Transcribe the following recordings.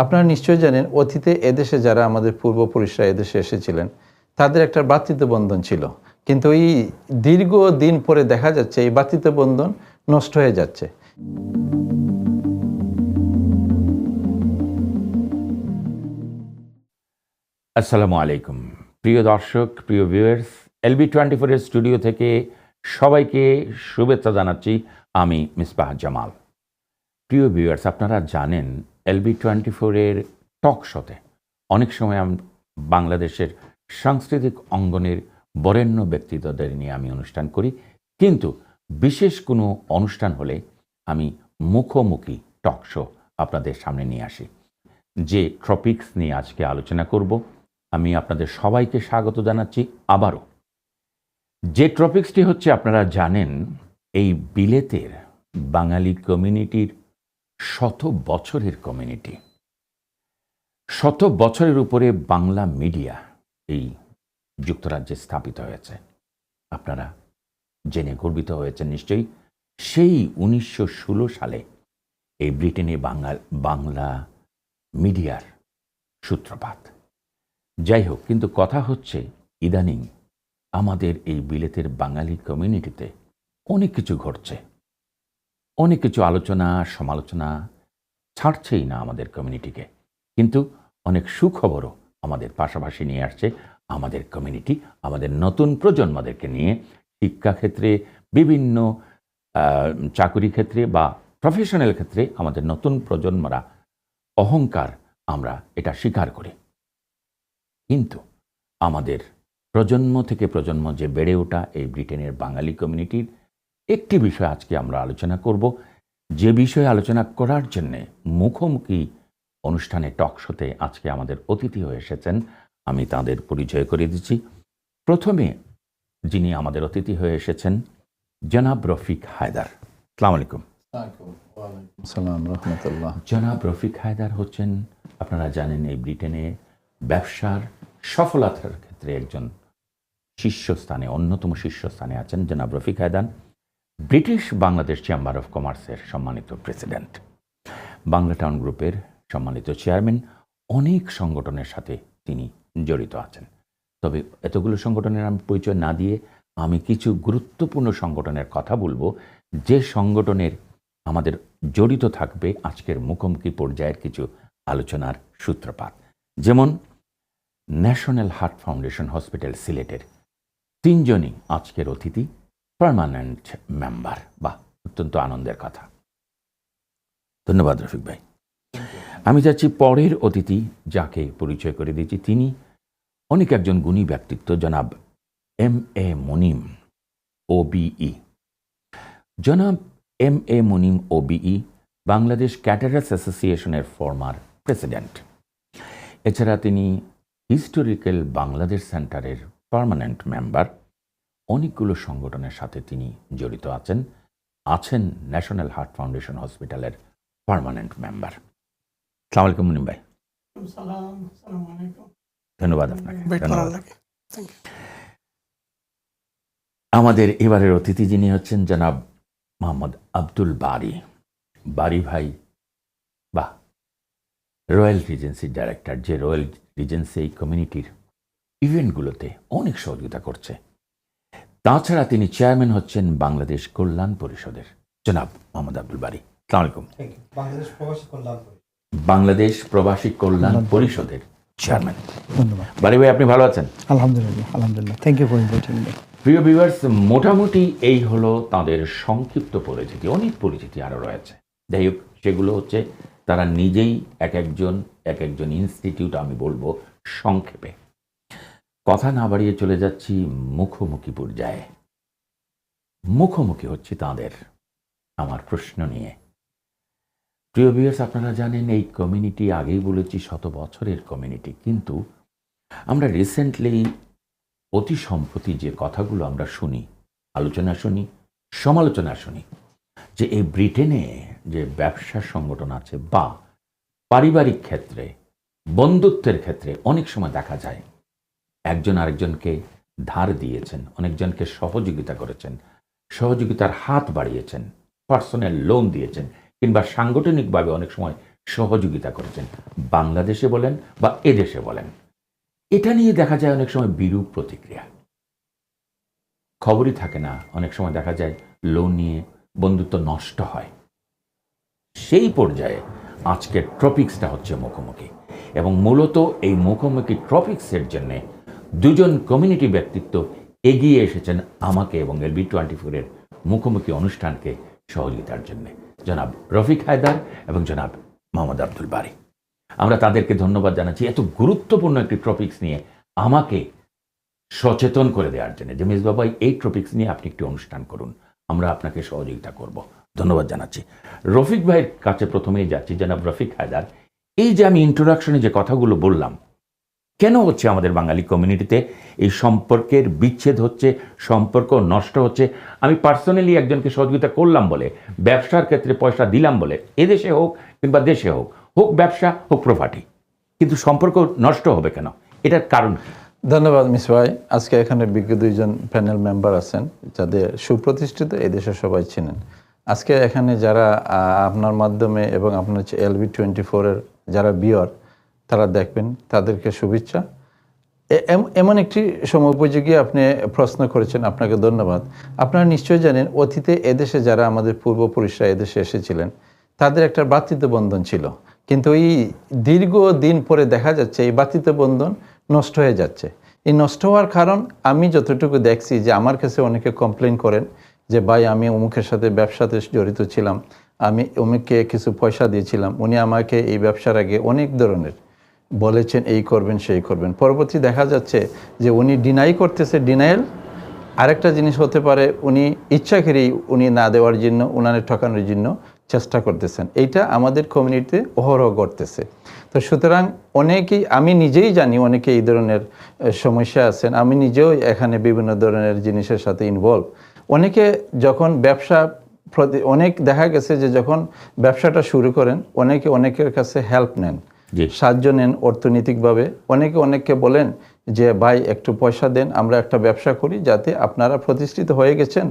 আপনারা নিশ্চয়ই জানেন, অতীতে এদেশে যারা আমাদের পূর্বপুরুষরা এদেশে এসেছিলেন, তাদের একটা ভ্রাতৃত্ব বন্ধন ছিল। কিন্তু এই দীর্ঘ দিন পরে দেখা যাচ্ছে, এই ভ্রাতৃত্ব বন্ধন নষ্ট হয়ে যাচ্ছে। আসসালামু আলাইকুম। প্রিয় দর্শক, প্রিয় ভিউয়ার্স এলবি টোয়েন্টি ফোরের স্টুডিও থেকে সবাইকে শুভেচ্ছা জানাচ্ছি, আমি মিসবাহ জামাল। প্রিয় ভিউয়ার্স আপনারা জানেন এলবি টোয়েন্টি ফোরের টক শোতে অনেক সময় আম- বাংলাদেশের সাংস্কৃতিক অঙ্গনের বরেণ্য ব্যক্তিত্বদের নিয়ে আমি অনুষ্ঠান করি। কিন্তু বিশেষ কোনো অনুষ্ঠান হলে আমি মুখোমুখি টক শো আপনাদের সামনে নিয়ে আসি। যে ট্রপিক্স নিয়ে আজকে আলোচনা করব, আমি আপনাদের সবাইকে স্বাগত জানাচ্ছি আবারও। যে ট্রপিক্সটি হচ্ছে, আপনারা জানেন, এই বিলেতের বাঙালি কমিউনিটির শত বছরের কমিউনিটি শত বছরের উপরে বাংলা মিডিয়া এই যুক্তরাজ্যে স্থাপিত হয়েছে। আপনারা জেনে গর্বিত হয়েছেন নিশ্চয়ই, সেই উনিশশো ষোলো সালে এই ব্রিটেনে বাঙাল, বাংলা মিডিয়ার সূত্রপাত। যাই হোক, কিন্তু কথা হচ্ছে, ইদানিং আমাদের এই বিলেতের বাঙালি কমিউনিটিতে অনেক কিছু ঘটছে। অনেক কিছু আলোচনা, সমালোচনা ছাড়ছেই না আমাদের কমিউনিটিকে কিন্তু অনেক সুখবরও আমাদের পাশাপাশি নিয়ে আসছে আমাদের কমিউনিটি আমাদের নতুন প্রজন্মদেরকে নিয়ে শিক্ষাক্ষেত্রে, বিভিন্ন চাকুরি ক্ষেত্রে বা প্রফেশনাল ক্ষেত্রে আমাদের নতুন প্রজন্মরা অহংকার আমরা এটা স্বীকার করি। কিন্তু আমাদের প্রজন্ম থেকে প্রজন্ম যে বেড়ে ওঠা এই ব্রিটেনের বাঙালি কমিউনিটির একটি বিষয় আজকে আমরা আলোচনা করব। যে বিষয়ে আলোচনা করার জন্যে মুখোমুখি অনুষ্ঠানে টক শোতে আজকে আমাদের অতিথি হয়ে এসেছেন। আমি তাদের পরিচয় করে দিচ্ছি। প্রথমে যিনি আমাদের অতিথি হয়ে এসেছেন জনাব রফিক হায়দার। সালাম আলাইকুম। জনাব রফিক হায়দার হচ্ছেন আপনারা জানেন এই ব্রিটেনে ব্যবসার সফলতার ক্ষেত্রে একজন শীর্ষস্থানে অন্যতম শীর্ষস্থানে আছেন জনাব Rafiq Haider. British Bangladesh chamber of কমার্সের সম্মানিত প্রেসিডেন্ট বাংলা টাউন গ্রুপের সম্মানিত চেয়ারম্যান অনেক সংগঠনের সাথে তিনি জড়িত আছেন। তবে এতগুলো সংগঠনের আমি পরিচয় না দিয়ে আমি কিছু গুরুত্বপূর্ণ সংগঠনের কথা বলব। যে সংগঠনের আমাদের জড়িত থাকবে আজকের মুখোমুখি পর্যায়ের কিছু আলোচনার সূত্রপাত। যেমন ন্যাশনাল হার্ট ফাউন্ডেশন হসপিটাল সিলেটের তিনজনই আজকের অতিথি। পার্মানেন্ট মেম্বার বা অত্যন্ত আনন্দের কথা। ধন্যবাদ রফিক ভাই। আমি যাচ্ছি পরের অতিথি যাকে পরিচয় করে দিয়েছি। তিনি অনেক একজন গুণী ব্যক্তিত্ব, জনাব এম এ মনিম, ওবিই। জনাব M A Munim, OBE, Bangladesh caterers অ্যাসোসিয়েশনের ফর্মার প্রেসিডেন্ট। এছাড়া তিনি হিস্টোরিক্যাল বাংলাদেশ সেন্টারের পার্মানেন্ট মেম্বার। অনেকগুলো সংগঠনের সাথে তিনি জড়িত আছেন। আছেন ন্যাশনাল হার্ট ফাউন্ডেশন হসপিটালের পার্মানেন্ট মেম্বার। সালাম আলাইকুম মুনিম ভাই। ধন্যবাদ আপনাকে আমাদের এবারের অতিথি যিনি হচ্ছেন জনাব মোহাম্মদ আব্দুল বারি। বারি ভাই বা রয়্যাল রিজেন্সির ডাইরেক্টর যে রয়্যাল রিজেন্সি এই কমিউনিটির ইভেন্টগুলোতে অনেক সহযোগিতা করছে। তাছাড়া তিনি চেয়ারম্যান হচ্ছেন বাংলাদেশ কল্যাণ পরিষদের। জনাব মোহাম্মদ আব্দুল বারি সালাম আলাইকুম। Thank you. বাংলাদেশ প্রবাসী কল্যাণ বাংলাদেশ প্রবাসী কল্যাণ পরিষদের চেয়ারম্যান। ধন্যবাদ। বারি ভাই আপনি ভালো আছেন? আলহামদুলিল্লাহ আলহামদুলিল্লাহ। Thank you for inviting me প্রিয় ভিউয়ার্স মোটামুটি এই হলো তাদের সংক্ষিপ্ত পরিচিতি অনেক পরিচিতি আরও রয়েছে। যাই হোক সেগুলো হচ্ছে তারা নিজেই এক একজন এক একজন ইনস্টিটিউট আমি বলব সংক্ষেপে। কথা না বাড়িয়ে চলে যাচ্ছি মুখোমুখি পর্যায়ে মুখোমুখি হচ্ছে তাদের, আমার প্রশ্ন নিয়ে। প্রিয় ভিউয়ার্স, আপনারা জানেন এই কমিউনিটি, আগেই বলেছি শত বছরের কমিউনিটি, কিন্তু আমরা রিসেন্টলি অতি সম্প্রতি যে কথাগুলো আমরা শুনি, আলোচনা শুনি, সমালোচনা শুনি, যে এই ব্রিটেনে যে ব্যবসা সংগঠন আছে বা পারিবারিক ক্ষেত্রে, বন্ধুত্বের ক্ষেত্রে অনেক সময় দেখা যায় একজন আরেকজনকে ধার দিয়েছেন, অনেকজনকে সহযোগিতা করেছেন, সহযোগিতার হাত বাড়িয়েছেন, পার্সোনাল লোন দিয়েছেন, কিংবা সাংগঠনিকভাবে অনেক সময় সহযোগিতা করেছেন। বাংলাদেশে বলেন বা এদেশে বলেন, এটা নিয়ে দেখা যায় অনেক সময় বিরূপ প্রতিক্রিয়া। খবরই থাকে না, অনেক সময় দেখা যায় লোন নিয়ে বন্ধুত্ব নষ্ট হয়। সেই পর্যায়ে আজকের ট্রপিক্সটা হচ্ছে মুখোমুখি, এবং মূলত এই মুখোমুখি ট্রপিক্সের জন্যে দুজন কমিউনিটি ব্যক্তিত্ব এগিয়ে এসেছেন আমাকে এবং এলবি টোয়েন্টি ফোরের মুখোমুখি অনুষ্ঠানকে সহযোগিতার জন্য। জনাব রফিক হায়দার এবং জনাব মোহাম্মদ আব্দুল বারি। আমরা তাদেরকে ধন্যবাদ জানাচ্ছি এত গুরুত্বপূর্ণ একটি টপিক্স নিয়ে আমাকে সচেতন করে দেওয়ার জন্য। যে মেজবাবাই এই টপিক্স নিয়ে আপনি একটি অনুষ্ঠান করুন, আমরা আপনাকে সহযোগিতা করব। ধন্যবাদ জানাচ্ছি। রফিক ভাইয়ের কাছে প্রথমেই যাচ্ছি, জনাব রফিক হায়দার। এই যে আমি ইন্ট্রোডাকশনে যে কথাগুলো বললাম কেন হচ্ছে আমাদের বাঙালি কমিউনিটিতে এই সম্পর্কের বিচ্ছেদ হচ্ছে, সম্পর্ক নষ্ট হচ্ছে? আমি পার্সোনালি একজনকে সহযোগিতা করলাম বলে, ব্যবসার ক্ষেত্রে পয়সা দিলাম বলে, এদেশে হোক কিংবা দেশে হোক হোক ব্যবসা, হোক প্রপার্টি কিন্তু সম্পর্ক নষ্ট হবে কেন? এটার কারণ ধন্যবাদ মিস ভাই। আজকে এখানে বিজ্ঞ দুইজন প্যানেল মেম্বার আছেন, যাদের সুপ্রতিষ্ঠিত এই দেশে সবাই চিনেন। আজকে এখানে যারা আপনার মাধ্যমে এবং আপনার হচ্ছে এলবি টোয়েন্টি ফোরের যারা বিয়র তারা দেখবেন, তাদেরকে শুভেচ্ছা। এম- এমন একটি সময়োপযোগী আপনি প্রশ্ন করেছেন, আপনাকে ধন্যবাদ। আপনারা নিশ্চয়ই জানেন, অতীতে এদেশে যারা আমাদের পূর্বপুরুষরা এদেশে এসেছিলেন, তাদের একটা ভ্রাতৃত্ব বন্ধন ছিল। কিন্তু এই দীর্ঘ দিন পরে দেখা যাচ্ছে, এই ভ্রাতৃত্ব বন্ধন নষ্ট হয়ে যাচ্ছে। এই নষ্ট হওয়ার কারণ আমি যতটুকু দেখছি যে আমার কাছে অনেকে কমপ্লেন করেন যে, ভাই, আমি অমুকের সাথে ব্যবসাতে জড়িত ছিলাম। আমি অমুককে কিছু পয়সা দিয়েছিলাম। উনি আমাকে এই ব্যবসার আগে অনেক ধরনের বলেছেন, এই করবেন, সেই করবেন। পরবর্তী দেখা যাচ্ছে যে উনি ডিনাই করতেছে ডিনাইল আরেকটা জিনিস হতে পারে, উনি ইচ্ছা করেই উনি না দেওয়ার জন্য উনারে ঠকানোর জন্য চেষ্টা করতেছেন। এইটা আমাদের কমিউনিটিতে অহরহ করতেছে তো সুতরাং অনেকেই, আমি নিজেই জানি, অনেকে এই ধরনের সমস্যা আছেন। আমি নিজেও এখানে বিভিন্ন ধরনের জিনিসের সাথে ইনভলভ অনেকে যখন ব্যবসা অনেক দেখা গেছে যে যখন ব্যবসাটা শুরু করেন, অনেকে অনেকের কাছে হেল্প নেন। সাহায্য নেন অর্থনৈতিকভাবে অনেকে অনেককে বলেন যে ভাই একটু পয়সা দেন আমরা একটা ব্যবসা করি যাতে আপনারা প্রতিষ্ঠিত হয়ে গেছেন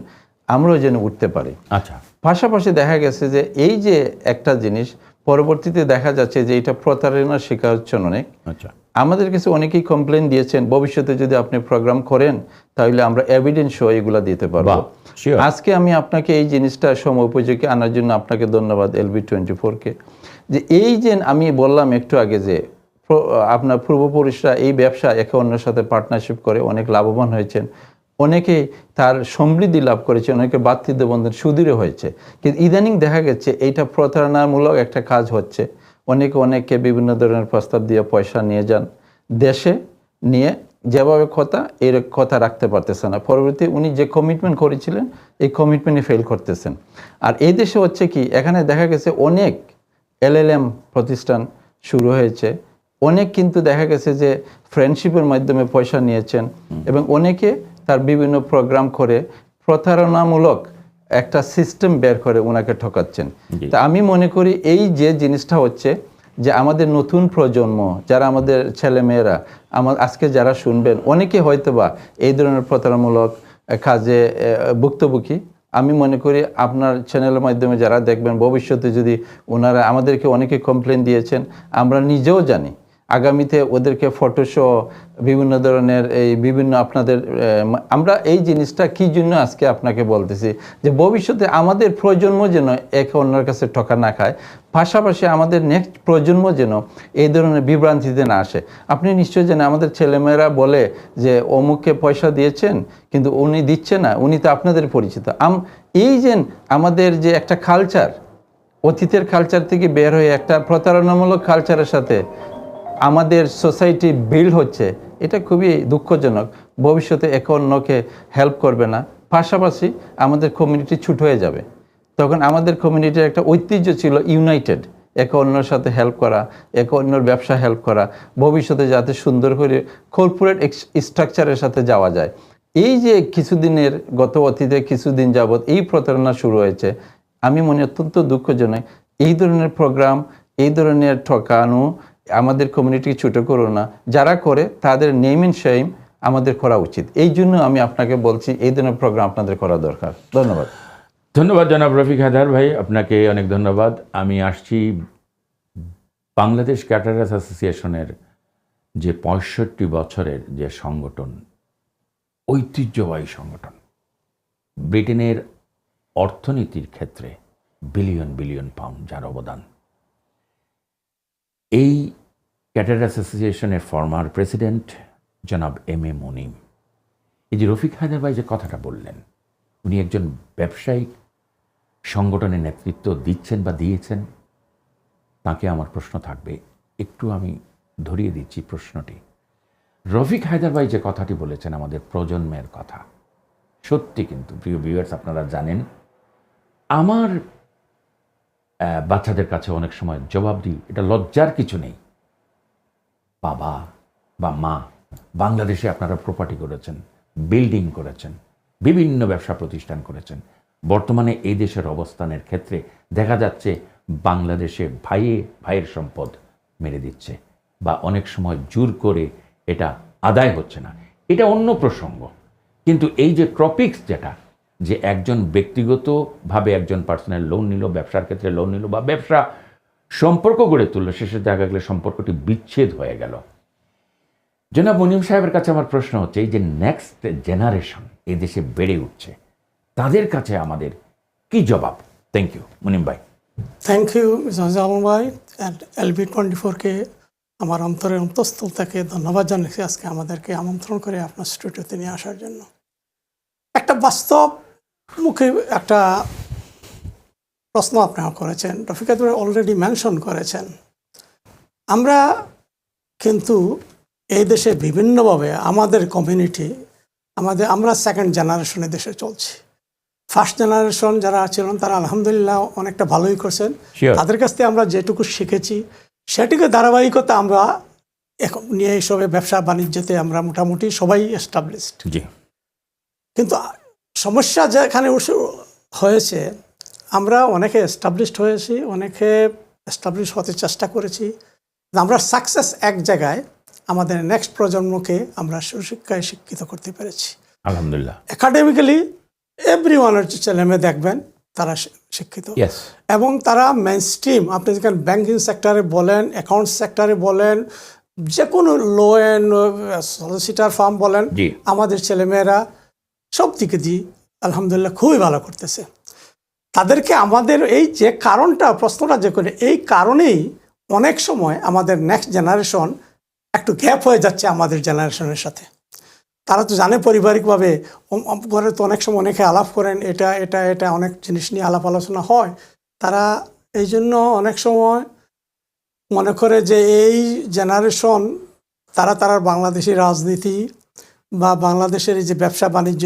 আমরাও যেন উঠতে পারি। আচ্ছা। পাশাপাশি দেখা গেছে যে এই যে একটা জিনিস পরবর্তীতে দেখা যাচ্ছে যে এটা প্রতারণার শিকার হচ্ছেন অনেক। আচ্ছা। আমাদের কাছে অনেকেই কমপ্লেন দিয়েছেন ভবিষ্যতে যদি আপনি প্রোগ্রাম করেন তাহলে আমরা এভিডেন্স শো এগুলো দিতে পারব। আজকে আমি আপনাকে এই জিনিসটা সময় উপযোগী আনার জন্য আপনাকে ধন্যবাদ এলবি টোয়েন্টি ফোরকে যে এই যে আমি বললাম একটু আগে যে আপনার পূর্বপুরুষরা এই ব্যবসা একে অন্যের সাথে পার্টনারশিপ করে অনেক লাভবান হয়েছেন। অনেকে তার সমৃদ্ধি লাভ করেছে, অনেকে বাতৃত্ব বন্ধন সুদৃঢ় হয়েছে। কিন্তু ইদানিং দেখা গেছে এইটা প্রতারণামূলক একটা কাজ হচ্ছে। অনেকে অনেককে বিভিন্ন ধরনের প্রস্তাব দিয়ে পয়সা নিয়ে যান। দেশে নিয়ে যেভাবে কথা, এর কথা রাখতে পারতেছে না। পরবর্তী উনি যে কমিটমেন্ট করেছিলেন, এই কমিটমেন্টে ফেল করতেছেন। আর এই দেশে হচ্ছে কি, এখানে দেখা গেছে অনেক এলএলএম প্রতিষ্ঠান শুরু হয়েছে। অনেক কিন্তু দেখা গেছে যে ফ্রেন্ডশিপের মাধ্যমে পয়সা নিয়েছেন এবং অনেকে তার বিভিন্ন প্রোগ্রাম করে প্রতারণামূলক একটা সিস্টেম বের করে ওনাকে ঠকাচ্ছেন। তা আমি মনে করি এই যে জিনিসটা হচ্ছে যে আমাদের নতুন প্রজন্ম যারা আমাদের ছেলেমেয়েরা আমার আজকে যারা শুনবেন অনেকে হয়তো বা এই ধরনের প্রতারণামূলক কাজে ভুক্তভোগী আমি মনে করি আপনার চ্যানেলের মাধ্যমে যারা দেখবেন, ভবিষ্যতে যদি ওনারা আমাদেরকে অনেকে কমপ্লেন দিয়েছেন, আমরা নিজেও জানি। আগামীতে ওদেরকে ফটোশো বিভিন্ন ধরনের এই বিভিন্ন আপনাদের আমরা এই জিনিসটা কি জন্য আজকে আপনাকে বলতেছি? যে ভবিষ্যতে আমাদের প্রজন্ম যেন একে অন্যের কাছে ঠকা না খায়, পাশাপাশি আমাদের নেক্সট প্রজন্ম যেন এই ধরনের বিভ্রান্তিতে না আসে। আপনি নিশ্চয়ই জানেন, আমাদের ছেলেমেয়েরা বলে যে, অমুককে পয়সা দিয়েছেন, কিন্তু উনি দিচ্ছে না, উনি তো আপনাদের পরিচিত। আম, এই যে আমাদের যে একটা কালচার অতীতের কালচার থেকে বের হয়ে একটা প্রতারণামূলক কালচারের সাথে আমাদের সোসাইটি বিল্ড হচ্ছে, এটা খুবই দুঃখজনক। ভবিষ্যতে একে অন্যকে হেল্প করবে না। পাশাপাশি আমাদের কমিউনিটি ছুট হয়ে যাবে। তখন আমাদের কমিউনিটির একটা ঐতিহ্য ছিল ইউনাইটেড একে অন্যের সাথে হেল্প করা, একে অন্যর ব্যবসা হেল্প করা। ভবিষ্যতে যাতে সুন্দর করে কর্পোরেট স্ট্রাকচারের সাথে যাওয়া যায়। এই যে কিছুদিনের গত অতীতে, কিছুদিন যাবৎ এই প্রতারণা শুরু হয়েছে, আমি মনে অত্যন্ত দুঃখজনক। এই ধরনের প্রোগ্রাম এই ধরনের ঠকানো আমাদের কমিউনিটি ছোট করো না। যারা করে, তাদের নেম ইন শেম আমাদের করা উচিত। এই জন্য আমি আপনাকে বলছি, এই ধরনের প্রোগ্রাম আপনাদের করা দরকার। ধন্যবাদ। ধন্যবাদ জনাব রফিক হায়দার ভাই, আপনাকে অনেক ধন্যবাদ। আমি আসছি বাংলাদেশ ক্যাটারার্স অ্যাসোসিয়েশনের যে পঁয়ষট্টি বছরের যে সংগঠন, ঐতিহ্যবাহী সংগঠন, ব্রিটেনের অর্থনীতির ক্ষেত্রে বিলিয়ন বিলিয়ন পাউন্ড যার অবদান। এই ক্যাটারার্স অ্যাসোসিয়েশনের ফর্মার প্রেসিডেন্ট জনাব এম এ মনিম। এই যে রফিক হায়দার ভাই যে কথাটা বললেন, উনি একজন ব্যবসায়িক সংগঠনের নেতৃত্ব দিচ্ছেন বা দিয়েছেন, তাকে আমার প্রশ্ন থাকবে। একটু আমি ধরিয়ে দিচ্ছি প্রশ্নটি। রফিক হায়দার ভাই যে কথাটি বলেছেন আমাদের প্রজন্মের কথা, সত্যি কিন্তু, প্রিয় ভিউয়ার্স আপনারা জানেন, আমার বাচ্চাদের কাছে অনেক সময় জবাব দিই, এটা লজ্জার কিছু নেই। বাবা বা মা বাংলাদেশে আপনারা প্রপার্টি করেছেন বিল্ডিং করেছেন, বিভিন্ন ব্যবসা প্রতিষ্ঠান করেছেন। বর্তমানে এই দেশের অবস্থানের ক্ষেত্রে দেখা যাচ্ছে বাংলাদেশে ভাইয়ে ভাইয়ের সম্পদ মেরে দিচ্ছে বা অনেক সময় জোর করে এটা আদায় হচ্ছে না। এটা অন্য প্রসঙ্গ। কিন্তু এই যে টপিক্স যেটা, যে একজন ব্যক্তিগতভাবে একজন পার্সোনাল লোন নিল, ব্যবসার ক্ষেত্রে লোন নিল বা ব্যবসা সম্পর্ক গড়ে তুললো। শেষে দেখা গেলে সম্পর্কটি বিচ্ছেদ হয়ে গেল। জনাব মুনিম সাহেবের কাছে আমার প্রশ্ন হচ্ছে, এই যে নেক্সট জেনারেশন এই দেশে বেড়ে উঠছে, তাদের কাছে আমাদের কি জবাব? থ্যাংক ইউ মুনিম ভাই। থ্যাংক ইউ মিস্টার আলম ভাই অ্যান্ড এলবি টোয়েন্টি ফোরকে আমার অন্তরের অন্তঃস্থল থেকে ধন্যবাদ জানাচ্ছি আজকে আমাদেরকে আমন্ত্রণ করে আপনার স্টুডিওতে নিয়ে আসার জন্য। একটা বাস্তব মুখে একটা প্রশ্ন আপনারা করেছেন রফিকাতুর অলরেডি মেনশন করেছেন। আমরা কিন্তু এই দেশে বিভিন্নভাবে আমাদের কমিউনিটি আমাদের আমরা সেকেন্ড জেনারেশনে দেশে চলছি। ফার্স্ট জেনারেশন যারা ছিলেন তারা আলহামদুলিল্লাহ অনেকটা ভালোই করছেন। তাদের কাছ থেকে আমরা যেটুকু শিখেছি সেটিকে ধারাবাহিকতা আমরা এখন নিয়ে এইসবে ব্যবসা বাণিজ্যতে আমরা মোটামুটি সবাই এস্টাবলিশড কিন্তু সমস্যা যেখানে হয়েছে আমরা অনেকে এস্টাবলিশড হয়েছি অনেকে এস্টাবলিশ হতে চেষ্টা করেছি। আমরা সাকসেস এক জায়গায় আমাদের নেক্সট প্রজন্মকে আমরা সুশিক্ষায় শিক্ষিত করতে পেরেছি। আলহামদুলিল্লাহ। একাডেমিক্যালি এভরি ওয়ানের ছেলে মেয়ে দেখবেন তারা শিক্ষিত। এবং তারা মেন স্ট্রিম আপনি যেখানে ব্যাংকিং সেক্টরে বলেন অ্যাকাউন্ট সেক্টরে বলেন যে কোনো লো অ্যান্ড সলিসিটার ফার্ম বলেন আমাদের ছেলেমেয়েরা সব দিকে দিয়ে আলহামদুলিল্লাহ খুবই ভালো করতেছে। তাদেরকে আমাদের এই যে কারণটা, প্রশ্নটা যে করে, এই কারণেই অনেক সময় আমাদের নেক্সট জেনারেশন একটু গ্যাপ হয়ে যাচ্ছে আমাদের জেনারেশনের সাথে। তারা তো জানে পারিবারিকভাবে ঘরে তো অনেক সময় অনেকে আলাপ করেন, এটা এটা এটা অনেক জিনিস নিয়ে আলাপ আলোচনা হয়। তারা এই জন্য অনেক সময় মনে করে যে এই জেনারেশন তারা তারা বাংলাদেশি রাজনীতি বা বাংলাদেশের এই যে ব্যবসা বাণিজ্য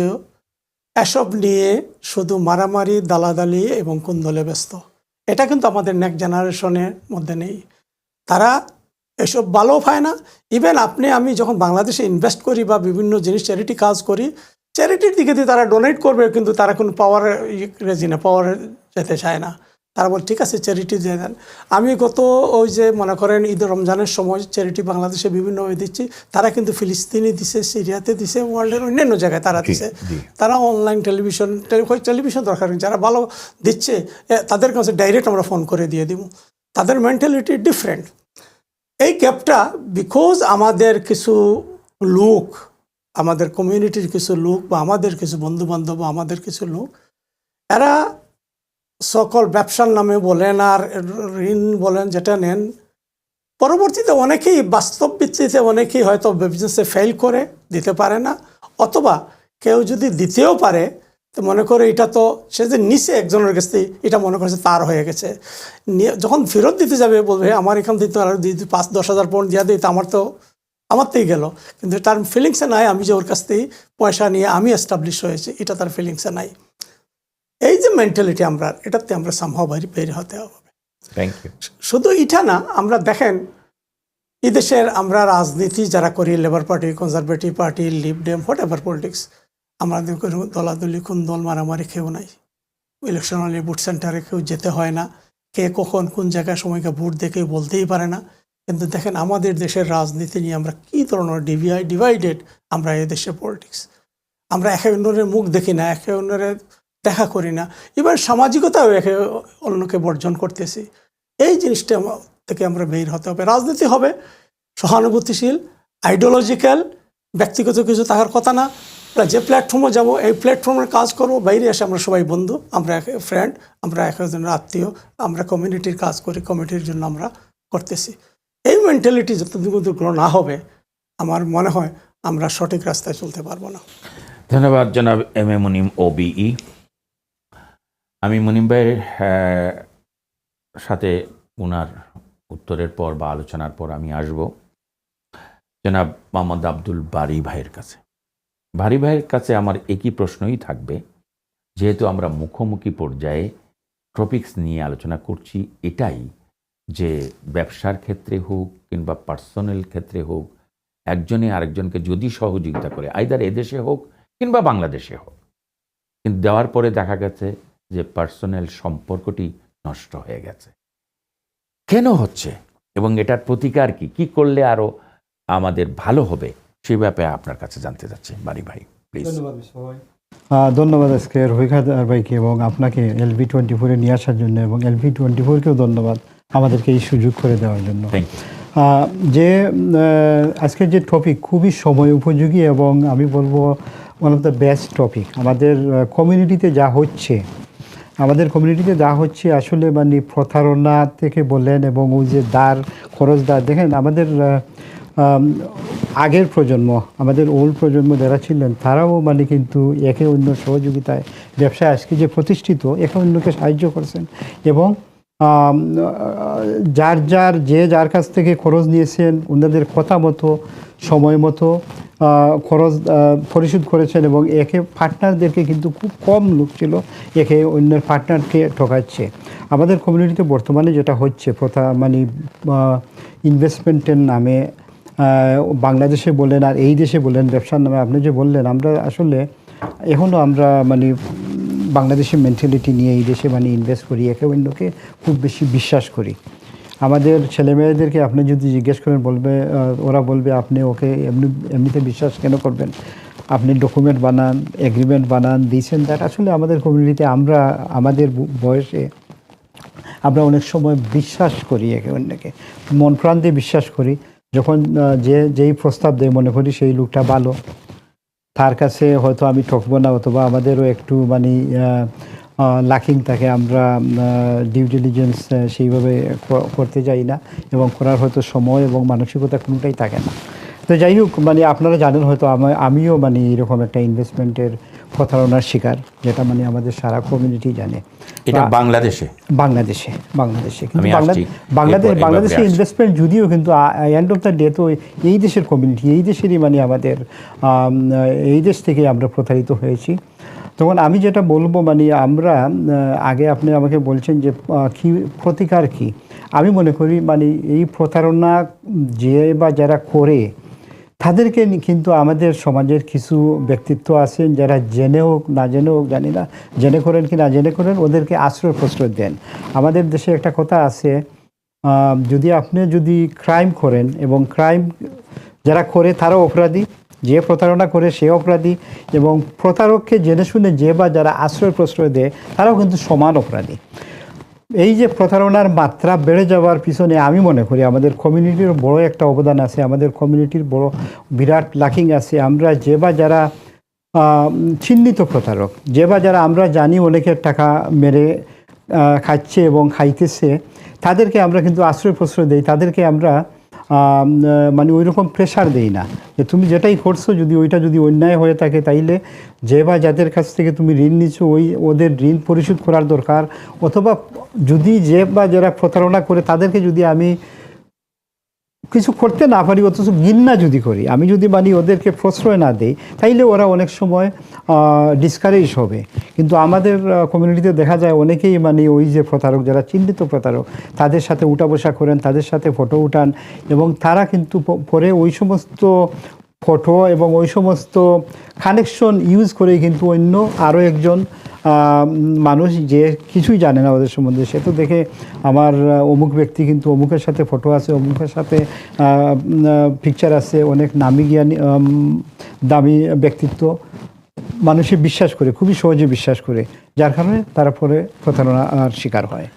এসব নিয়ে শুধু মারামারি, দালাদালি এবং কুন্দলে ব্যস্ত। এটা কিন্তু আমাদের নেক্সট জেনারেশনের মধ্যে নেই। তারা এসব ভালো পায় না। ইভেন আপনি, আমি যখন বাংলাদেশে ইনভেস্ট করি বা বিভিন্ন জিনিস চ্যারিটি কাজ করি চ্যারিটির দিকে দিয়ে তারা ডোনেট করবে, কিন্তু তারা কোনো পাওয়ার রেজি না পাওয়ার যেতে চায় না। তারা বল ঠিক আছে চ্যারিটি দিয়ে দেন। আমি গত ওই যে মনে করেন ঈদ রমজানের সময় চ্যারিটি বাংলাদেশে বিভিন্নভাবে দিচ্ছি। তারা কিন্তু ফিলিস্তিনি দিছে সিরিয়াতে দিছে ওয়ার্ল্ডের অন্যান্য জায়গায় তারা দিছে। তারা অনলাইন টেলিভিশন টেলিভিশন দরকার নেই। যারা ভালো দিচ্ছে তাদের কাছে ডাইরেক্ট আমরা ফোন করে দিয়ে দিব। তাদের মেন্টালিটি ডিফারেন্ট এই গ্যাপটা বিকজ আমাদের কিছু লোক আমাদের কমিউনিটির কিছু লোক বা আমাদের কিছু বন্ধু বান্ধব বা আমাদের কিছু লোক এরা সকল ব্যবসার নামে বলেন আর ঋণ বলেন যেটা নেন, পরবর্তীতে অনেকেই বাস্তব ভিত্তিতে অনেকেই হয়তো বিজনেসে ফেল করে, দিতে পারে না, অথবা কেউ যদি দিতেও পারে, তো মনে করে এটা তো সে যে নিচে একজনের কাছ থেকে, এটা মনে করছে তার হয়ে গেছে। যখন ফেরত দিতে যাবে, বলবে আমার এখান দিতে আর দিদি পাঁচ, দশ হাজার পয়েন্ট দিয়ে দিই, তো আমার তো, আমার থেকেই গেল। কিন্তু তার ফিলিংসে নাই, আমি যে ওর কাছ থেকে পয়সা নিয়ে আমি এস্টাবলিশ হয়েছি, এটা তার ফিলিংসে নাই। এই যে মেন্টালিটি আমরা এটাতে আমরা সামহাও বাইরে বের হতে হবে। শুধু এটা না আমরা দেখেন এদেশের আমরা রাজনীতি যারা করি Labour party conservative party Lib Dem whatever politics আমাদের কোনো দলাদলি কোন দল মারামারি কেউ নাই। ইলেকশন হলে ভোট সেন্টারে কেউ যেতে হয় না। কে কখন কোন জায়গায় সময়কে ভোট দেখে বলতেই পারে না। কিন্তু দেখেন আমাদের দেশের রাজনীতি নিয়ে আমরা কী ধরনের ডিভিআই ডিভাইডেড আমরা এই দেশের পলিটিক্স আমরা একে অন্যের মুখ দেখি না একে অন্যের দেখা করি না। এবার সামাজিকতাও একে অন্যকে বর্জন করতেছি। এই জিনিসটা থেকে আমরা বের হতে হবে। রাজনীতি হবে সহানুভূতিশীল আইডিওলজিক্যাল ব্যক্তিগত কিছু থাকার কথা না। আমরা যে প্ল্যাটফর্মে যাব, এই প্ল্যাটফর্মের কাজ করব, বাইরে এসে আমরা সবাই বন্ধু, আমরা এক ফ্রেন্ড আমরা এক একজনের আত্মীয়, আমরা কমিউনিটির কাজ করি কমিটির জন্য আমরা করতেছি। এই মেন্টালিটি যতদিন পর্যন্ত গ্রো না হবে, আমার মনে হয় আমরা সঠিক রাস্তায় চলতে পারব না। ধন্যবাদ জনাব M A Munim OBE আমি মুনিম ভাইয়ের সাথে ওনার উত্তরের পর বা আলোচনার পর আমি আসব। জনাব মোহাম্মদ আব্দুল বারি ভাইয়ের কাছে। বারি ভাইয়ের কাছে আমার একই প্রশ্নই থাকবে। যেহেতু আমরা মুখোমুখি পর্যায়ে টপিকস নিয়ে আলোচনা করছি, এটাই যে ব্যবসার ক্ষেত্রে হোক কিংবা পার্সোনাল ক্ষেত্রে হোক, একজনে আরেকজনকে যদি সহযোগিতা করে আইদার এদেশে হোক কিংবা বাংলাদেশে হোক, কিন্তু দেওয়ার পরে দেখা গেছে যে পার্সোনাল সম্পর্কটি নষ্ট হয়ে গেছে। কেন হচ্ছে? এবং এটার প্রতিকার কি? কি করলে আরও আমাদের ভালো হবে? সে ব্যাপারে আপনার কাছে জানতে চাচ্ছি। বাড়ি ভাই প্লিজ ধন্যবাদ সবাই ধন্যবাদ আজকে রহিখাদ ভাইকে এবং আপনাকে এলভি টোয়েন্টি ফোরে নিয়ে আসার জন্য এবং এলভি টোয়েন্টি ফোরকেও ধন্যবাদ আমাদেরকে এই সুযোগ করে দেওয়ার জন্য। থ্যাংক ইউ আহ, যে আজকের যে টপিক খুবই সময় উপযোগী এবং আমি বলব one of the best topic আমাদের কমিউনিটিতে যা হচ্ছে আমাদের কমিউনিটিতে যা হচ্ছে আসলে মানে প্রতারণা থেকে বললেন এবং ওই যে দার, খরচ দার, দেখেন আমাদের আগের প্রজন্ম, আমাদের ওল্ড প্রজন্ম যারা ছিলেন, তারাও মানে কিন্তু একে অন্য সহযোগিতায় ব্যবসায় আজকে যে প্রতিষ্ঠিত, একে অন্যকে সাহায্য করছেন এবং যার যার, যে যার কাছ থেকে খরচ নিয়েছেন ওনাদের কথা মতো, সময় মতো খরচ পরিশোধ করেছেন এবং একে পার্টনারদেরকে কিন্তু খুব কম লোক ছিল, একে অন্যের পার্টনারকে ঠকাচ্ছে। আমাদের কমিউনিটিতে বর্তমানে যেটা হচ্ছে, প্রথা মানে ইনভেস্টমেন্টের নামে বাংলাদেশে বলেন আর এই দেশে বলেন, ব্যবসার নামে আপনি যে বললেন, আমরা আসলে এখনও আমরা মানে বাংলাদেশের মেন্টালিটি নিয়ে এই দেশে মানে ইনভেস্ট করি, একে অন্যকে খুব বেশি বিশ্বাস করি। আমাদের ছেলেমেয়েদেরকে আপনি যদি জিজ্ঞেস করেন, বলবে ওরা বলবে, আপনি ওকে এমনি, এমনিতে বিশ্বাস কেন করবেন? আপনি ডকুমেন্ট বানান এগ্রিমেন্ট বানান, দিয়েছেন দ্যাট আসলে আমাদের কমিউনিটিতে আমরা, আমাদের বয়সে আমরা অনেক সময় বিশ্বাস করি একে অন্যকে। মন প্রাণ দিয়ে বিশ্বাস করি। যখন যে, যেই প্রস্তাব দেয়, মনে করি সেই লোকটা ভালো। তার কাছে হয়তো আমি ঠকবো না, অথবা আমাদেরও একটু মানে লাকিং থাকে, আমরা ডিউ ডিলিজেন্স সেইভাবে করতে যাই না, এবং করার হয়তো সময় এবং মানসিকতা কোনোটাই থাকে না। তো যাই হোক মানে আপনারা জানেন হয়তো আমা- আমিও মানে এরকম একটা ইনভেস্টমেন্টের প্রতারণার শিকার যেটা মানে আমাদের সারা কমিউনিটি জানে। এটা বাংলাদেশে? বাংলাদেশে বাংলাদেশে। কিন্তু। বাংলাদেশ বাংলাদেশে ইনভেস্টমেন্ট যদিও কিন্তু এন্ড অফ দ্য ডে তো এই দেশের কমিউনিটি এই দেশেরই মানে আমাদের আম, এই দেশ থেকে আমরা প্রতারিত হয়েছি। তখন আমি যেটা বলব মানে আমরা আগে আপনি আমাকে বলছেন যে কি প্রতিকার কি? আমি মনে করি মানে এই প্রতারণা যে বা যারা করে তাদেরকে কিন্তু আমাদের সমাজের কিছু ব্যক্তিত্ব আছেন যারা জেনে হোক, না জেনে হোক, জানি না, জেনে করেন কি না জেনে করেন, ওদেরকে আশ্রয় প্রশ্রয় দেন। আমাদের দেশে একটা কথা আছে যদি আপনি যদি ক্রাইম করেন এবং ক্রাইম যারা করে তারাও অপরাধী, যে প্রতারণা করে সে অপরাধী এবং প্রতারককে জেনে শুনে যে বা যারা আশ্রয় প্রশ্রয় দেয়, তারাও কিন্তু সমান অপরাধী। এই যে প্রতারণার মাত্রা বেড়ে যাওয়ার পিছনে আমি মনে করি আমাদের কমিউনিটির বড় একটা অবদান আছে, আমাদের কমিউনিটির বড় বিরাট লাকিং আছে। আমরা যে বা যারা চিহ্নিত প্রতারক, যে বা যারা আমরা জানি অনেকের টাকা মেরে খাচ্ছে এবং খাইতেছে, তাদেরকে আমরা কিন্তু আশ্রয় প্রশ্রয় দিই, তাদেরকে আমরা মানে ওই রকম প্রেশার দেই না। যে তুমি যেটাই করছ, যদি ওইটা যদি অন্যায় হয়ে থাকে, তাইলে যে বা যাদের কাছ থেকে তুমি ঋণ নিচ্ছ ওই ওদের ঋণ পরিশোধ করার দরকার। অথবা যদি যে বা যারা প্রতারণা করে, তাদেরকে যদি আমি কিছু করতে না পারি, অথচ গিন্না যদি করি, আমি যদি মানে ওদেরকে প্রশ্রয় না দিই, তাইলে ওরা অনেক সময় ডিসকারেজ হবে। কিন্তু আমাদের কমিউনিটিতে দেখা যায় অনেকেই মানে ওই যে প্রতারক, যারা চিহ্নিত প্রতারক, তাদের সাথে উঠা বসা করেন, তাদের সাথে ফটো উঠান এবং তারা কিন্তু পরে ওই সমস্ত ফটো এবং ওই সমস্ত কানেকশন ইউজ করে কিন্তু অন্য আরও একজন মানুষ যে কিছুই জানে না ওদের সম্বন্ধে, সে তো দেখে আমার অমুক ব্যক্তি কিন্তু অমুকের সাথে ফটো আছে, অমুকের সাথে পিকচার আছে, অনেক নামি জ্ঞানী দামি ব্যক্তিত্ব। মানুষে বিশ্বাস করে, খুবই সহজে বিশ্বাস করে, যার কারণে তারা পরে প্রতারণার শিকার হয়।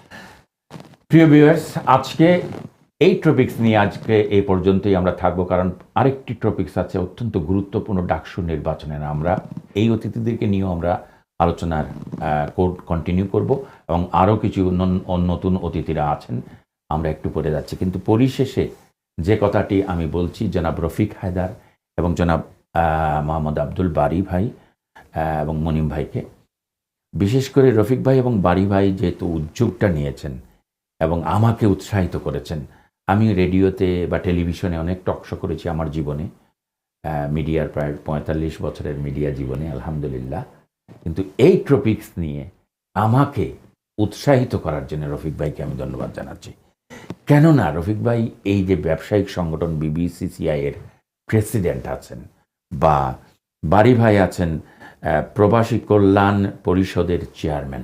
প্রিয় ভিউয়ার্স আজকে এই টপিকস নিয়ে আজকে এই পর্যন্তই আমরা থাকব, কারণ আরেকটি টপিকস আছে অত্যন্ত গুরুত্বপূর্ণ ডাকসু নির্বাচনের আমরা এই অতিথিদেরকে নিয়েও আমরা আলোচনার কন্টিনিউ করব এবং আরও কিছু নতুন অতিথিরা আছেন, আমরা একটু পরে যাচ্ছি। কিন্তু পরিশেষে যে কথাটি আমি বলছি, জনাব রফিক হায়দার এবং জনাব মোহাম্মদ আব্দুল বারি ভাই এবং মনিম ভাইকে। বিশেষ করে রফিক ভাই এবং বারি ভাই যেহেতু উদ্যোগটা নিয়েছেন এবং আমাকে উৎসাহিত করেছেন আমি রেডিওতে বা টেলিভিশনে অনেক টকশো করেছি আমার জীবনে। মিডিয়ার প্রায় পঁয়তাল্লিশ বছরের মিডিয়া জীবনে, আলহামদুলিল্লাহ। কিন্তু এই টপিকস নিয়ে আমাকে উৎসাহিত করার জন্য রফিক ভাইকে আমি ধন্যবাদ জানাচ্ছি। কেননা রফিক ভাই এই যে ব্যবসায়িক সংগঠন বিবিসিসিআই এর প্রেসিডেন্ট আছেন বা বাড়ি ভাই আছেন প্রবাসী কল্যাণ পরিষদের চেয়ারম্যান,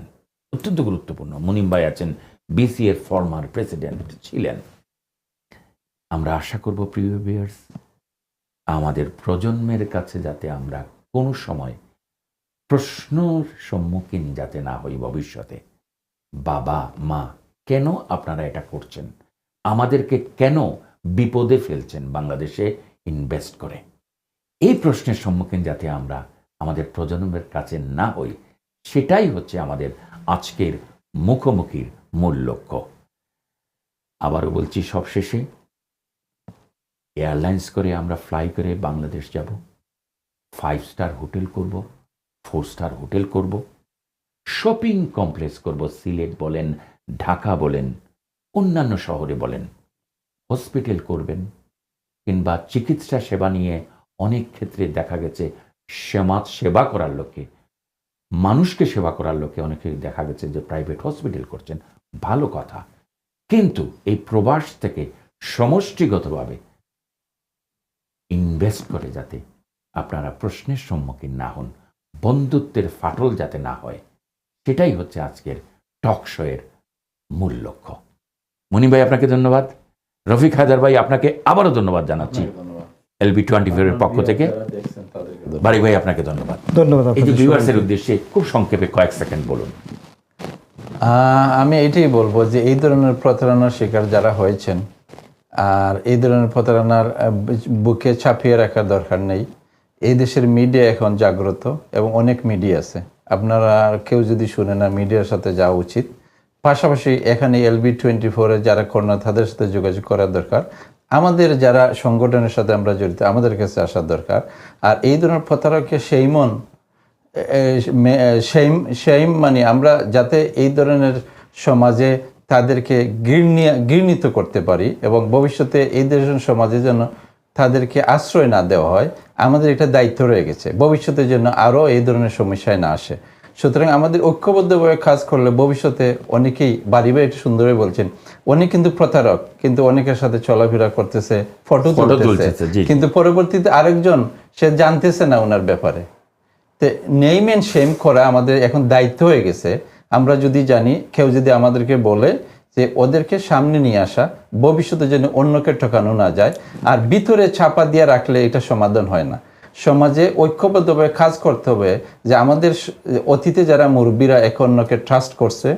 অত্যন্ত গুরুত্বপূর্ণ। মুনিম ভাই আছেন বিসি এর ফর্মার প্রেসিডেন্ট ছিলেন। আমরা আশা করব, প্রিয় ভিউয়ার্স আমাদের প্রজন্মের কাছে যাতে আমরা কোনো সময় প্রশ্নর সম্মুখীন যাতে না হই ভবিষ্যতে। বাবা, মা, কেন আপনারা এটা করছেন? আমাদেরকে কেন বিপদে ফেলছেন বাংলাদেশে ইনভেস্ট করে? এই প্রশ্নের সম্মুখীন যাতে আমরা আমাদের প্রজন্মের কাছে না হই, সেটাই হচ্ছে আমাদের আজকের মুখোমুখির মূল লক্ষ্য। আবারও বলছি, সবশেষে এয়ারলাইন্স করে আমরা ফ্লাই করে বাংলাদেশ যাব। ফাইভ স্টার হোটেল করব ফোর স্টার হোটেল করব শপিং কমপ্লেক্স করব, সিলেট বলেন, ঢাকা বলেন, অন্যান্য শহরে বলেন। হসপিটাল করবেন কিংবা চিকিৎসা সেবা নিয়ে অনেক ক্ষেত্রে দেখা গেছে সমাজ সেবা করার লোকে মানুষকে সেবা করার লোকে অনেকে দেখা গেছে যে প্রাইভেট হসপিটাল করছেন। ভালো কথা। কিন্তু এই প্রবাস থেকে সমষ্টিগতভাবে ইনভেস্ট করে যাতে আপনারা প্রশ্নের সম্মুখীন না হন বন্ধুত্বের ফাটল যাতে না হয় সেটাই হচ্ছে আজকের টক শোয়ের মূল লক্ষ্য। মনি ভাই আপনাকে ধন্যবাদ। রফিক হায়দার ভাই আপনাকে আবারও ধন্যবাদ জানাচ্ছি। এলবি টোয়েন্টি ফোরের পক্ষ থেকে। বাড়ি ভাই আপনাকে ধন্যবাদ। ধন্যবাদ এই যে ভিউয়ার্সের উদ্দেশ্যে খুব সংক্ষেপে কয়েক সেকেন্ড বলুন। আহ, আমি এটাই বলব যে এই ধরনের প্রতারণার শিকার যারা হয়েছেন আর এই ধরনের প্রতারণার বুকে ছাপিয়ে রাখার দরকার নেই। এই দেশের মিডিয়া এখন জাগ্রত এবং অনেক মিডিয়া আছে। আপনারা কেউ যদি শুনে না মিডিয়ার সাথে যাওয়া উচিত। পাশাপাশি এখানে এলবি টোয়েন্টি ফোরে যারা কর্ণা তাদের সাথে যোগাযোগ করার দরকার। আমাদের যারা সংগঠনের সাথে আমরা জড়িত, আমাদের কাছে আসার দরকার। আর এই ধরনের প্রতারককে সেই মন সেইম সেইম মানে আমরা যাতে এই ধরনের সমাজে তাদেরকে ঘৃণিত করতে পারি এবং ভবিষ্যতে এই ধরনের সমাজে যেন তাদেরকে আশ্রয় না দেওয়া হয় আমাদের একটা দায়িত্ব রয়ে গেছে। ভবিষ্যতের জন্য আরও এই ধরনের সমস্যায় না আসে। সুতরাং আমাদের ঐক্যবদ্ধভাবে কাজ করলে ভবিষ্যতে অনেকেই বাড়ি বাড়ি একটু সুন্দরভাবে বলছেন অনেক কিন্তু প্রতারক কিন্তু অনেকের সাথে চলাফেরা করতেছে ফটো তুলতেছে। তুলতেছে, কিন্তু পরবর্তীতে আরেকজন সে জানতেছে না ওনার ব্যাপারে। তো নেইম অ্যান্ড শেম করা আমাদের এখন দায়িত্ব হয়ে গেছে। আমরা যদি জানি, কেউ যদি আমাদেরকে বলে যে ওদেরকে সামনে নিয়ে আসা, ভবিষ্যতে যেন অন্যকে ঠকানো না যায়, আর ভিতরে ছাপা দিয়ে রাখলে এটা সমাধান হয় না। সমাজে ঐক্যবদ্ধভাবে কাজ করতে হবে যে আমাদের অতীতে যারা মুরব্বীরা এক অন্যকে ট্রাস্ট করছে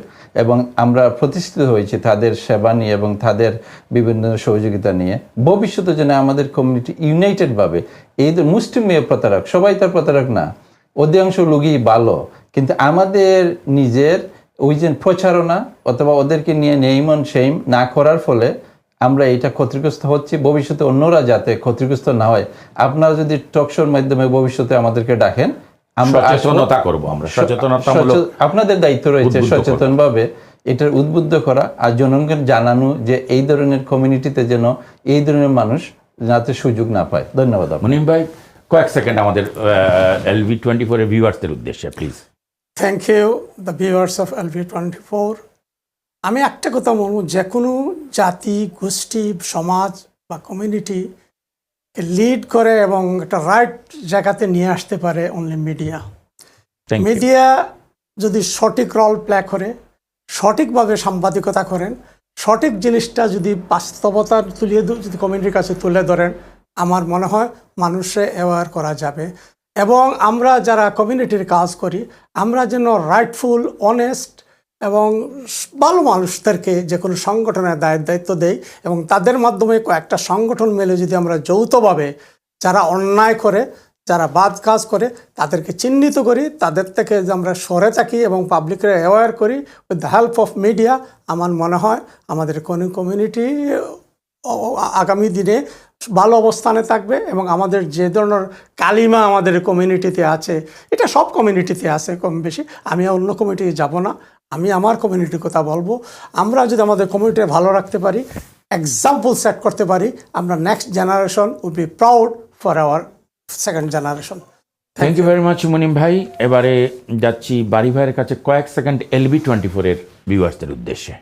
এবং আমরা প্রতিষ্ঠিত হয়েছি তাদের সেবা নিয়ে এবং তাদের বিভিন্ন সহযোগিতা নিয়ে, ভবিষ্যতে যেন আমাদের কমিউনিটি ইউনাইটেডভাবে এই মুষ্টিমেয় প্রতারক, সবাই তার প্রতারক না, অধিকাংশ লোকই ভালো কিন্তু আমাদের নিজের ওই যে প্রচারণা অথবা ওদেরকে নিয়ে নেইমন সেইম না করার ফলে আমরা এটা ক্ষতিগ্রস্ত হচ্ছি। ভবিষ্যতে অন্যরা যাতে ক্ষতিগ্রস্ত না হয়। আপনারা যদি টকশোর মাধ্যমে ভবিষ্যতে আমাদেরকে ডাকেন আমরা সচেতনতা করব আমরা। সচেতনতামূলক আপনাদের দায়িত্ব রয়েছে। সচেতনভাবে এটার উদ্বুদ্ধ করা আর জনগণকে জানানো যে এই ধরনের কমিউনিটিতে যেন এই ধরনের মানুষ যাতে সুযোগ না পায়। ধন্যবাদ মনিম ভাই কয়েক সেকেন্ড আমাদের এলভি টোয়েন্টি ফোরের ভিউয়ার্সদের উদ্দেশ্যে please thank you the viewers of L LV twenty four আমি একটা কথা বলব যে কোনো জাতি গোষ্ঠী সমাজ বা কমিউনিটিকে লিড করে এবং একটা রাইট জায়গাতে নিয়ে আসতে পারে অনলি মিডিয়া মিডিয়া যদি সঠিক রল প্লে করে সঠিকভাবে সাংবাদিকতা করেন সঠিক জিনিসটা যদি বাস্তবতা তুলিয়ে যদি কমিউনিটির কাছে তুলে ধরেন আমার মনে হয় মানুষে অ্যাওয়ার করা যাবে। এবং আমরা যারা কমিউনিটির কাজ করি, আমরা যেন রাইটফুল অনেস্ট এবং ভালো মানুষদেরকে যে কোনো সংগঠনের দায়ের দায়িত্ব দেই এবং তাদের মাধ্যমে কয়েকটা সংগঠন মেলে যদি আমরা যৌথভাবে যারা অন্যায় করে, যারা বাদ কাজ করে, তাদেরকে চিহ্নিত করি, তাদের থেকে যে আমরা সরে থাকি এবং পাবলিকরা অ্যাওয়্যার করি with the help of media আমার মনে হয় আমাদের কোন কমিউনিটি আগামী দিনে ভালো অবস্থানে থাকবে এবং আমাদের যে ধরনের কালিমা আমাদের কমিউনিটিতে আছে এটা সব কমিউনিটিতে আছে কম বেশি। আমি অন্য কমিউনিটি যাব না। আমি আমার কমিউনিটির কথা বলব। আমরা যদি আমাদের কমিউনিটি ভালো রাখতে পারি এক্সাম্পল সেট করতে পারি আমরা next generation would be proud for our second generation thank you very much Munim ভাই এবারে যাচ্ছি বাড়ি ভাইয়ের কাছে কয়েক সেকেন্ড এলবি টোয়েন্টি ফোরের ভিউয়ার্সদের উদ্দেশ্যে।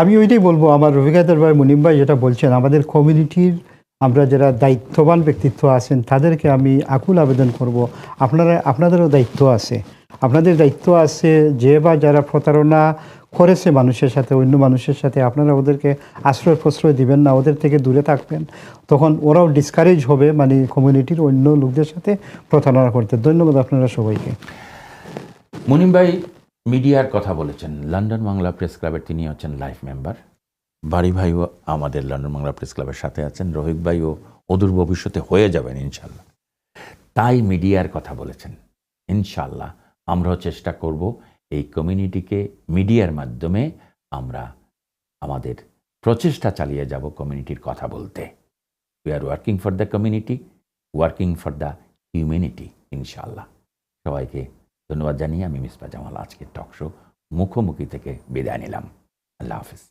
আমি ওইটাই বলব, আমার রফিকাদার ভাই মুনিম ভাই যেটা বলছেন, আমাদের কমিউনিটির আমরা যারা দায়িত্ববান ব্যক্তিত্ব আছেন, তাদেরকে আমি আকুল আবেদন করব। আপনারা, আপনাদেরও দায়িত্ব আছে। আপনাদের দায়িত্ব আছে যে বা যারা প্রতারণা করেছে মানুষের সাথে, অন্য মানুষের সাথে, আপনারা ওদেরকে আশ্রয় প্রশ্রয় দিবেন না, ওদের থেকে দূরে থাকবেন। তখন ওরাও ডিসকারেজ হবে মানে কমিউনিটির অন্য লোকদের সাথে প্রতারণা করতে। ধন্যবাদ আপনারা সবাইকে। মুনিম ভাই মিডিয়ার কথা বলেছেন। লন্ডন বাংলা প্রেস ক্লাবের তিনি হচ্ছেন লাইফ মেম্বার। বাড়ি ভাইও আমাদের লন্ডন বাংলা প্রেস ক্লাবের সাথে আছেন। রোহিত ভাইও অদূর ভবিষ্যতে হয়ে যাবেন ইনশাল্লাহ। তাই মিডিয়ার কথা বলেছেন। ইনশাল্লাহ আমরাও চেষ্টা করব এই কমিউনিটিকে মিডিয়ার মাধ্যমে আমরা আমাদের প্রচেষ্টা চালিয়ে যাব কমিউনিটির কথা বলতে। We are working for the community working for the humanity ইনশাল্লাহ। সবাইকে ধন্যবাদ জানিয়ে আমি মিসবা জামাল আজকের টক শো মুখোমুখি থেকে বিদায় নিলাম। আল্লাহ হাফিজ।